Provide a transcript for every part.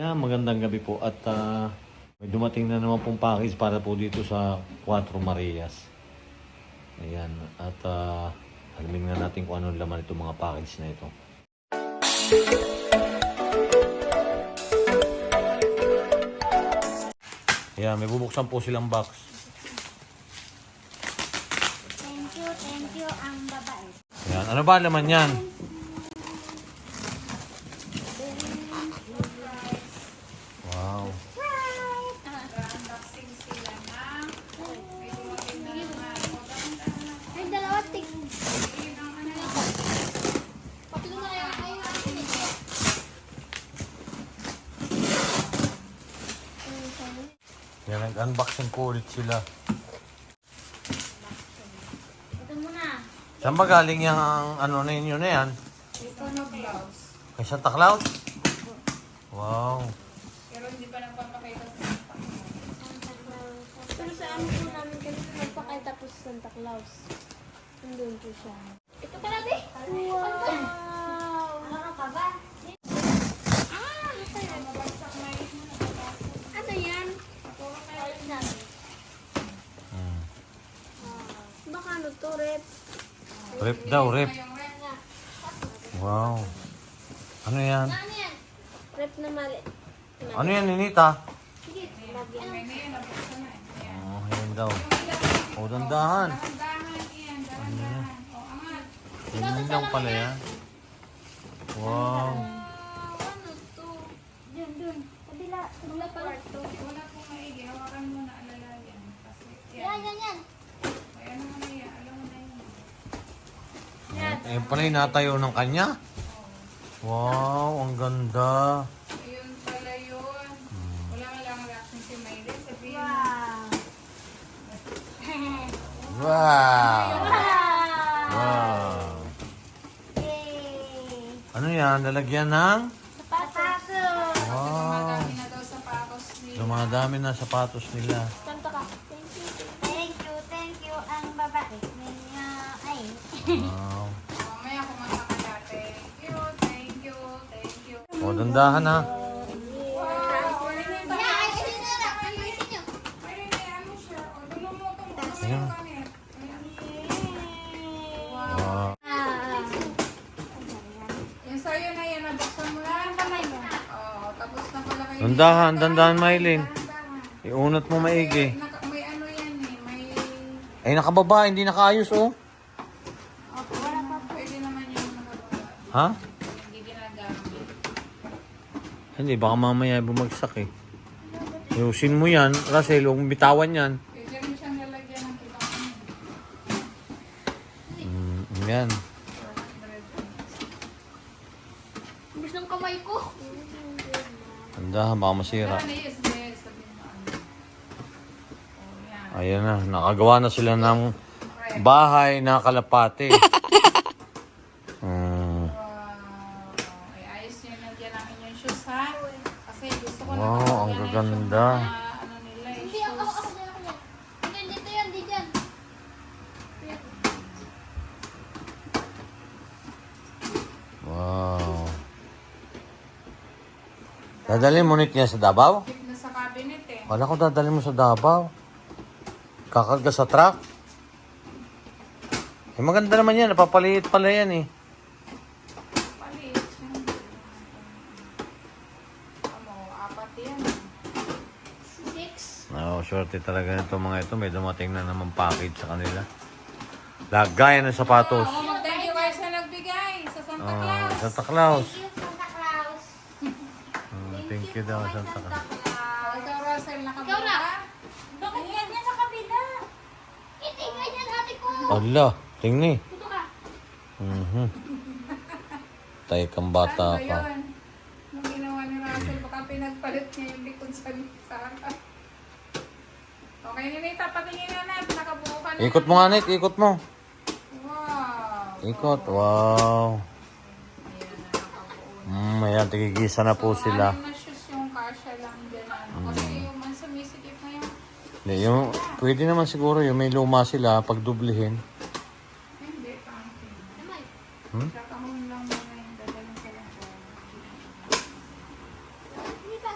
Yan, magandang gabi po at ah, may dumating na naman pong package para po dito sa Cuatro Marias. Ayan, at ah, alamin nga natin kung ano laman itong mga package na ito. Ayan, may bubuksan po silang box. Thank you, thank you ang babae. Ayan, ano ba laman yan? Wow. Ay, dalawa tig. Patlo na kayo kayo natin eh. Yan, nag-unboxing po ulit sila. Ito muna. Saan ba galing yung ano na inyo na yan? Ito na blouse. Kay Santa Claus? Wow. Pero hindi pa nagpapakita sa Santa Claus. Pero sa ano po namin kasi magpakay tapos Santa Claus. Nandun po siya. Ito pala, be. Wow. Rep daw, rep. Wow. Ano yan? Ano yan? Rep na mali. Ano yan, Ninita? Oh, yan daw. Oh, dandahan. Dahan-dahan, iyan, dahan-dahan. O, angat. Yan lang pala yan. Wow. ano to? Dun, dun. Kabila. Kabila pala. Wala pong maigi. Hawakan mo na alalayan. Kasi, Yan, yan. yan, yan. Ay, ano mo na yan. Alam mo na yan. Ayan pala yung natayo ng kanya. Wow, ang ganda. Ayun pala yun. Wala nga lang reaction si Mayre. Sabihin. Wow. Wow. Wow. Wow. Yay. Ano yan? Lalagyan ng? Sapatos. Wow. Madami na daw sapatos ni Dumadami na sapatos nila. Kanta ka. Thank you. Thank you, thank you ang babae. Niya, ay. Wow. Mamaya kumanta ka na. Thank you, thank you, thank you. O, dandahan ha. Wow! Ayun yung Yeah, ayusin nyo na. Ayusin nyo. Ayun yung ano siya. O, dulo mo itong bukas Ayun. yung kanin. Wow. Ah. Dandahan, dandahan, Maylin. Dahan-dahan. Iunat mo maigi. May ano yan eh, may... Ay, nakababa. Hindi nakaayos, oh. Pwede naman yung nakababa. Ha? Hindi baka mamaya bumagsak eh. Ayusin mo yan. Russell, huwag mong bitawan yan. Pwede rin siyang lalagyan ng ibang. Mm, yan. 400. Gusto ng kamay ko. Dandahan, baka masira. Pero. Sabihin mo ano. Oh, yan. Ayan na, nakagawa na sila ng bahay na kalapate. Mm. Wow. Ay, ayos nyo nagyan namin yung shoes, ha? Kasi gusto ko Wow, na ang gaganda. ano nila, Hindi, ako, shoes. ako, ako, ako. Hindi, dito yan, di dyan. Wow. Dadalhin mo niya sa Davao? Keep na sa cabinet, eh. Wala ko dadalhin mo sa Davao. Kakarga sa truck. Eh, maganda naman yan. Napapaliit pala yan eh. Palit. siyempre. Ano, apat yan. Oh, swerte talaga nito mga ito. May dumating na naman package sa kanila. Lagay ng sapatos. Oh, thank you guys na nagbigay sa Santa Oh, Claus. Santa Claus. Thank you, Santa Claus. Oh, thank you daw, Santa Claus. Oh, ikaw, Russell, Ikaw nakabula na. ka? Bakit ganyan sa kabila? Hindi ganyan, ate ko. Ala, tingni. Dito ka. Mhm. Tay kang bata Ano ba pa. yun? Nung ginawa ni Russell, baka pinagpalit niya yung likod sa Santa. Okay, Ninita, patingin na natin. Nakabuo ka na. Ikot mo nga, Nick. Ikot mo. Wow. Ikot. Wow. Mm, ayan, tigigisa na po So, sila. anim na shoes yung kasha lang dyan. Ano. Kasi yung man sumisikip na yung... Hindi, Yung, pwede naman siguro yung may luma sila pag dublihin. Hindi, pangkin. Hmm? Kakahon lang muna yung dadalhin sa lang. Hindi pa.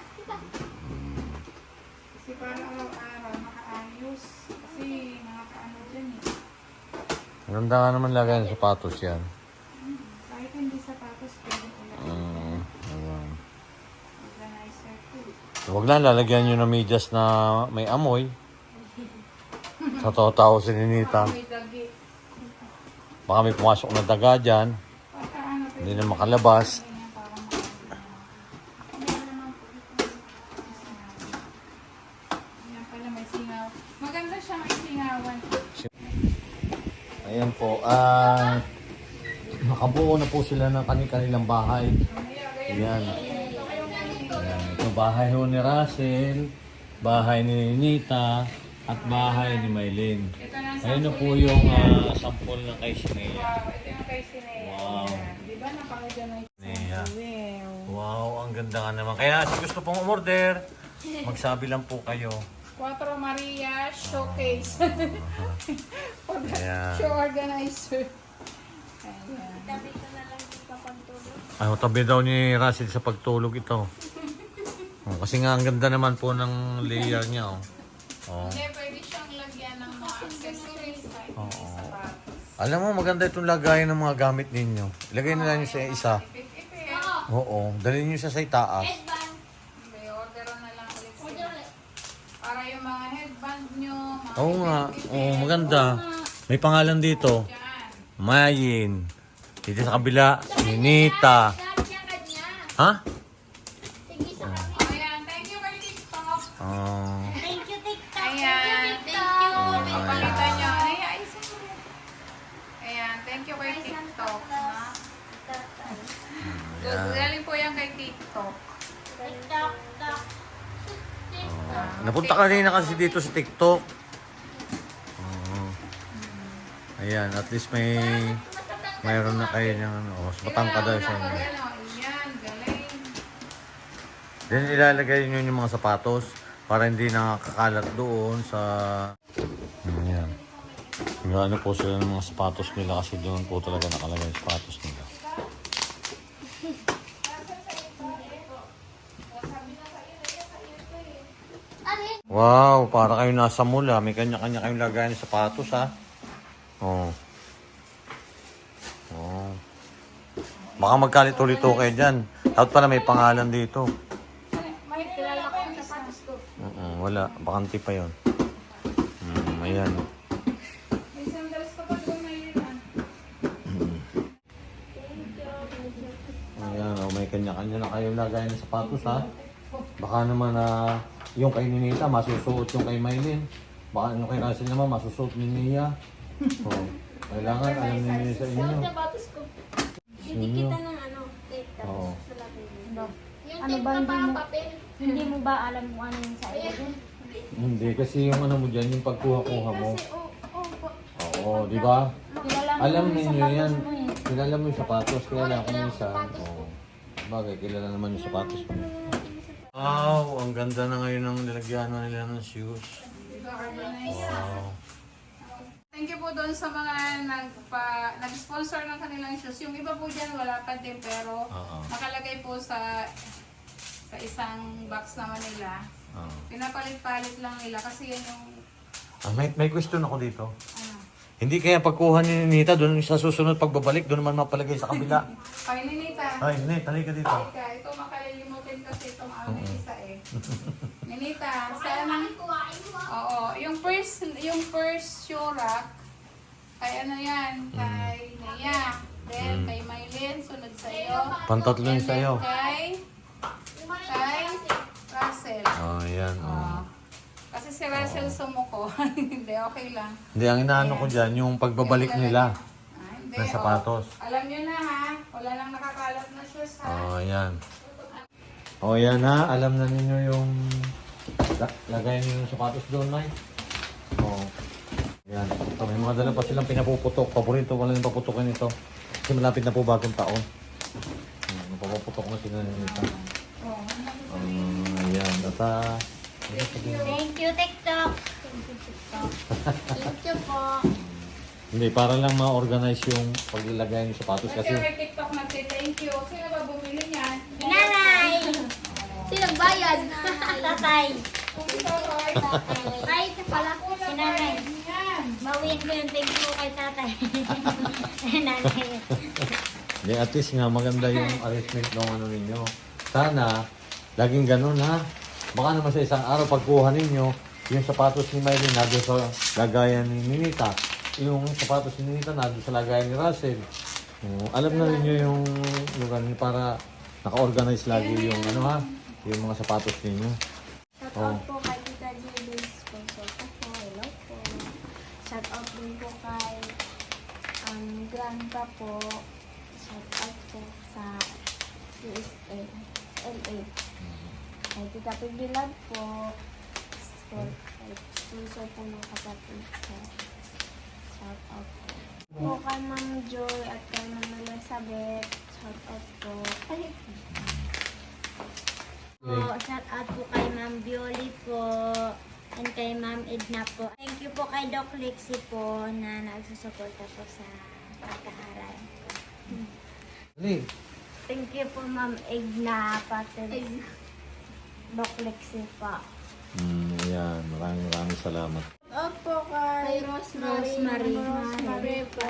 Ganda nga naman lagay ng sapatos yan. Kahit hindi sapatos, pwede ko lang. Mm, ayan. Organizer ko. Huwag lang lalagyan nyo ng medyas na may amoy. Sa tao-tao si Ninita. May dagi. Baka may pumasok na daga dyan. Ano, Hindi na makalabas. Ganyan, parang Yan pala may singaw. Maganda siya may singawan. Ayan po. Ah, nakabuo na po sila ng kanilang bahay. Ayan. Ayan. Ito bahay ho ni Russell, bahay ni Ninita, at bahay ni Maylin. Ito na po yung ah, sample ng kay Sinea. Wow, ito yung kay Sinea. Wow. Ayan. Di ba napakaganda na. Wow. Ang ganda nga naman. Kaya gusto pong umorder, magsabi lang po kayo. Cuatro Maria Showcase. Ayan. Show organizer. Ayan. Tabi ko na lang dito pagtulog. Ay, tabi daw ni Russell sa pagtulog ito. Oh, kasi nga ang ganda naman po ng layer niya. Oh. Oh. Hindi, pwede siyang lagyan ng mga accessories. Oo. hindi sapatos. Alam mo, maganda itong lagayan ng mga gamit ninyo. Ilagay na lang nyo sa isa. Oo, dalhin nyo siya sa itaas. Headband. May order na lang ulit Order sila. ulit. Para yung mga headband nyo, mga Oo nga, oo, maganda. May pangalan dito. Mayin. Dito sa kabila, Ninita. Ha? Ayan, thank you kay TikTok. Oh. Thank you, TikTok. Ayan, Thank you, you. TikTok. Ayan. Thank you kay TikTok. Ha? Ayan. Galing po yan kay TikTok. TikTok. Tok. Oh. Napunta ka rin na kasi dito sa TikTok. Ayan, at least may mayroon na kayo ng ano. Oh, batang ka daw. Ayan, galing. Then ilalagay nyo yung mga sapatos para hindi nakakalat doon sa... Ayan. Ano po sila ng mga sapatos nila kasi doon po talaga nakalagay yung sapatos nila. Wow, para kayo nasa mula. May kanya-kanya kayong lagayan ng sapatos ha. Oh. Oh. Baka magkalit ulit kayo dyan. Dapat pala may pangalan dito. May Kilala ko yung sapatos ko. Oo, wala. Bakanti pa yon. Hmm, ayan. May sandals ka pa doon may ilan. Ayan, oh, may kanya-kanya na kayong lagayan ng sapatos ha. Baka naman na yung kay Ninita masusuot yung kay Maylin. Baka yung kay Russell naman masusuot ni Nia. Oh, kailangan alam ni Nia sa inyo. Yung sapatos ko. Hindi Inyo. kita ng ano, tape Oo. tapos sa labi. Ano? Yung Ano tape ba, na hindi parang mo- papel. Hindi mo ba alam kung ano yung sa iyo dun? Hindi, kasi yung ano mo dyan, yung pagkuha-kuha mo. Kasi, oh, oh, po- Oo, di ba? Kilala mo Alam yung ninyo sapatos yan. mo eh. Kilala mo yung sapatos, kilala ko yung ko. Oo. Bagay, kilala naman yung sapatos mo. Wow, ang ganda na ngayon ng nilagyan nila ng shoes. Wow. Po doon sa mga nagpa, nag-sponsor ng kanilang shoes. Yung iba po dyan wala pa din pero Oo. nakalagay po sa sa isang box naman nila. Oo. Pinapalit-palit lang nila kasi yan yung Ah, may, may question ako dito. ano. Hindi kaya pagkuha ni Nita doon sa susunod pagbabalik, doon naman mapalagay sa kabila. Kay Ninita. Ay, Nita, halika dito. Ika, ito makalilimutin kasi itong aming isa eh. Ninita, sana Kuhain mo. Oo, yung first yung first show rack ano yan, kay Naya. Then kay Maylin, sunod sa iyo. Pantatlo yun sa'yo. Kay kay. Russell. Oh, yan. Oh. Kasi si Russell sumuko. hindi, okay lang. Hindi, ang inaano ko dyan, yung pagbabalik nila Ah, hindi, ng sapatos. oh. Alam nyo na ha, wala nang nakakalat na shoes ha. Oh, yan. Oh, yan ha. Alam na ninyo yung la- lagay niyo yung sapatos doon, Nay. Oh. Yan. Ito, may mga dala pa silang pinapuputok. Paborito ko lang yung paputokin ito. Kasi malapit na po bagong taon. Napaputok na sila nito. Oh, Um, ayan. At ah, Thank you, TikTok. Thank you, TikTok. Thank you po. hindi, para lang ma-organize yung paglalagay ng sapatos. Kasi Kasi may TikTok na say thank you. Sino ba bumili niyan? Nanay! Sino bayad? Tatay. Ito, Roy. Ay, ito pala. Ako na Si nanay. Yan. Bawiin ko yung thank you kay tatay. Nanay. Di, at least nga maganda yung arrangement ng ano ninyo. Sana, laging ganun ha. Baka naman sa isang araw pagkuha ninyo, yung sapatos ni Mylene nado sa lagayan ni Ninita. Yung sapatos ni Ninita nado sa lagayan ni Russell. Oh, alam na ninyo yung lugar niyo para naka-organize lagi yung ano ha, yung mga sapatos ninyo. Oh. out po kay Tita Jillian sponsor ko po. Hello po. Shout out din po kay um, Po. Shout out po sa USA, LA. Kay Tita Pigilag po. Sponsor, sponsor po ng kapatid ko. Shout out po. Po kay Ma'am Joy at kay Ma'am Elizabeth. Shout out po. Po, shout out po kay Ma'am Bioli po. And kay Ma'am Edna po. Thank you po kay Doc Lexi po na nagsusuporta po sa Dali. Thank you po Ma'am Edna pati Doc Lexi po. Mm, ayan, maraming maraming salamat. Opo kay Rosemary. Rosemary. Rosemary po.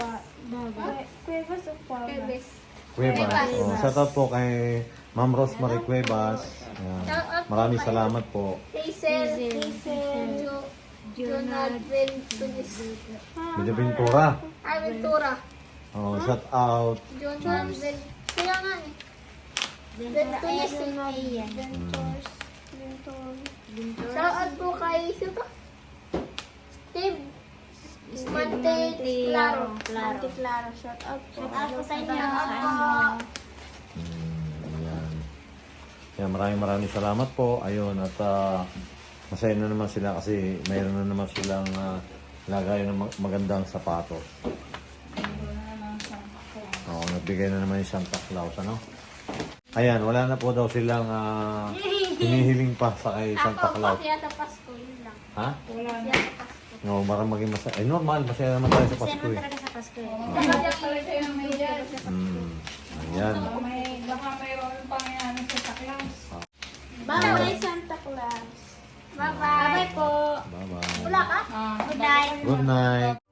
Cuevas o Cuevas? Cuevas. Oh, shout out po kay Ma'am Rosemary Cuevas. Ayan. Maraming salamat po. Hazel. Hazel. Jonald Ventunis. Medyo Ventura. Ah, Ventura. Oh, shout out. Jonald Venturis. Kaya nga eh. Ventura Venturis. Ayan. Ventures. Ventures. Shout out po kay sino to? Steve. Monte Claro. Claro. Monte Claro. Shout out po. Shout out po sa inyo. Shout out po. Mm, ayan. Kaya maraming maraming salamat po. Ayun, at ah, masaya na naman sila kasi mayroon na naman silang uh, lagay ng mag- magandang sapatos. Nagbigay na naman yung Santa Claus, ano? Ayan, wala na po daw silang uh, hinihiling pa sa kay Santa Ako, Claus. masaya sa Pasko. Yun lang. Ha? Wala na. Masaya sa Pasko. No, marang maging masaya. Eh, normal, masaya naman tayo sa Kasi Pasko naman eh. talaga sa Pasko eh. Kaya may dyan. Mm, ayan. Baka may, baka mayroon pang yan sa taklas. Bye-bye, Santa Claus. Bye-bye. Bye po. Bye-bye. Wala ka? Ah, Good night. Good night.